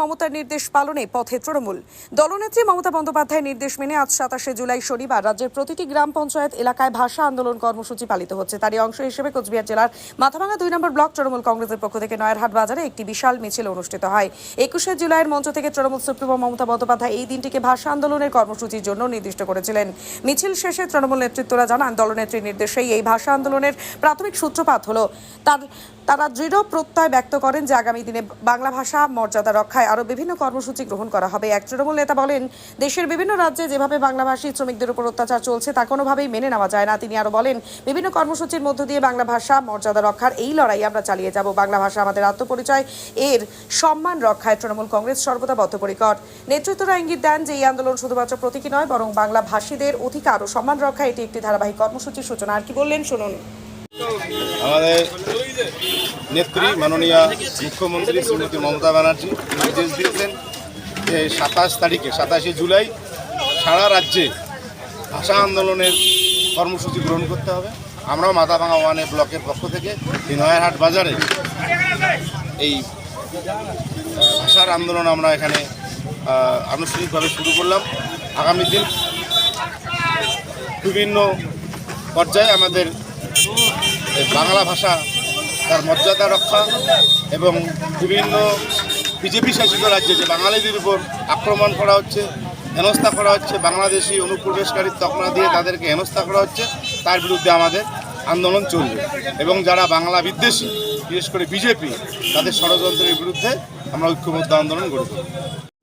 মমতার নির্দেশ পালনে পথে তৃণমূল। দলনেত্রী মমতা বন্দ্যোপাধ্যায়ের নির্দেশ মেনে আজ সাতাশে জুলাই শনিবার রাজ্যের প্রতিটি গ্রাম পঞ্চায়েত এলাকায় ভাষা আন্দোলন কর্মসূচি পালিত হচ্ছে। তারই অংশ হিসেবে কোচবিহার জেলার মাথাভাঙা দুই নম্বর ব্লক তৃণমূল কংগ্রেসের পক্ষ থেকে নয়ারহাট বাজারে একটি বিশাল মিছিল অনুষ্ঠিত হয়। একুশে জুলাইয়ের মঞ্চ থেকে তৃণমূল সুপ্রিমো মমতা বন্দ্যোপাধ্যায় এই দিনটিকে ভাষা আন্দোলনের কর্মসূচির জন্য নির্দিষ্ট করেছিলেন। মিছিল শেষে তৃণমূল নেতৃত্বরা জানান, দলনেত্রীর নির্দেশেই এই ভাষা আন্দোলনের প্রাথমিক সূত্রপাত হলো। তার তারা দৃঢ় প্রত্যয় ব্যক্ত করেন যে আগামী দিনে বাংলা ভাষা মর্যাদা রক্ষায় আরও বিভিন্ন কর্মসূচি গ্রহণ করা হবে। এক তৃণমূল নেতা বলেন, দেশের বিভিন্ন রাজ্যে যেভাবে বাংলাভাষী শ্রমিকদের উপর অত্যাচার চলছে তা কোনোভাবেই মেনে নেওয়া যায় না। তিনি আরও বলেন, বিভিন্ন কর্মসূচির মধ্য দিয়ে বাংলা ভাষা মর্যাদা রক্ষার এই লড়াই আমরা চালিয়ে যাব। বাংলা ভাষা আমাদের আত্মপরিচয়, এর সম্মান রক্ষায় তৃণমূল কংগ্রেস সর্বদা বদ্ধপরিকর। নেতৃত্বরা ইঙ্গিত দেন যে এই আন্দোলন শুধুমাত্র প্রতীকী নয়, বরং বাংলা ভাষীদের অধিকার ও সম্মান রক্ষায় এটি একটি ধারাবাহিক কর্মসূচির সূচনা। আর কি বললেন শুনুন। আমাদের নেত্রী মাননীয় মুখ্যমন্ত্রী শ্রীমতী মমতা ব্যানার্জি নির্দেশ দিয়েছেন যে সাতাশ তারিখে, সাতাশে জুলাই সারা রাজ্যে ভাষা আন্দোলনের কর্মসূচি গ্রহণ করতে হবে। আমরাও মাথাভাঙা ওয়ানে ব্লকের পক্ষ থেকে নয়ারহাট বাজারে এই ভাষার আন্দোলন আমরা এখানে আনুষ্ঠানিকভাবে শুরু করলাম। আগামী দিন বিভিন্ন পর্যায়ে আমাদের এই বাংলা ভাষা তার মর্যাদা রক্ষা এবং বিভিন্ন বিজেপি শাসিত রাজ্যে যে বাঙালিদের উপর আক্রমণ করা হচ্ছে, হেনস্থা করা হচ্ছে, বাংলাদেশি অনুপ্রবেশকারী তকমা দিয়ে তাদেরকে হেনস্থা করা হচ্ছে, তার বিরুদ্ধে আমাদের আন্দোলন চলবে। এবং যারা বাংলা বিদ্বেষী, বিশেষ করে বিজেপি, তাদের ষড়যন্ত্রের বিরুদ্ধে আমরা ঐক্যবদ্ধ আন্দোলন গড়ে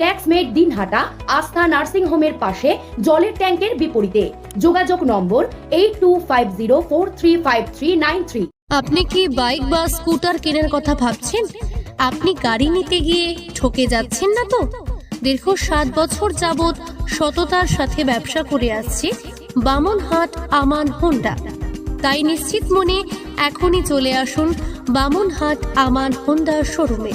ট্যাক্সমেট দিনহাটা আস্থা নার্সিং হোমের পাশে জলের ট্যাঙ্কের বিপরীতে। যোগাযোগ number eight two five zero four three five nine three আপনি কি বাইক বা স্কুটার কেনার কথা ভাবছেন? আপনি গাড়ি নিতে গিয়ে ঠকে যাচ্ছেন না তো? দীর্ঘ সাত বছর যাবৎ সততার সাথে ব্যবসা করে আসছে বামনহাট আমান হোন্ডা। তাই নিশ্চিত মনে এখনই চলে আসুন বামনহাট আমান হোন্ডা শোরুমে।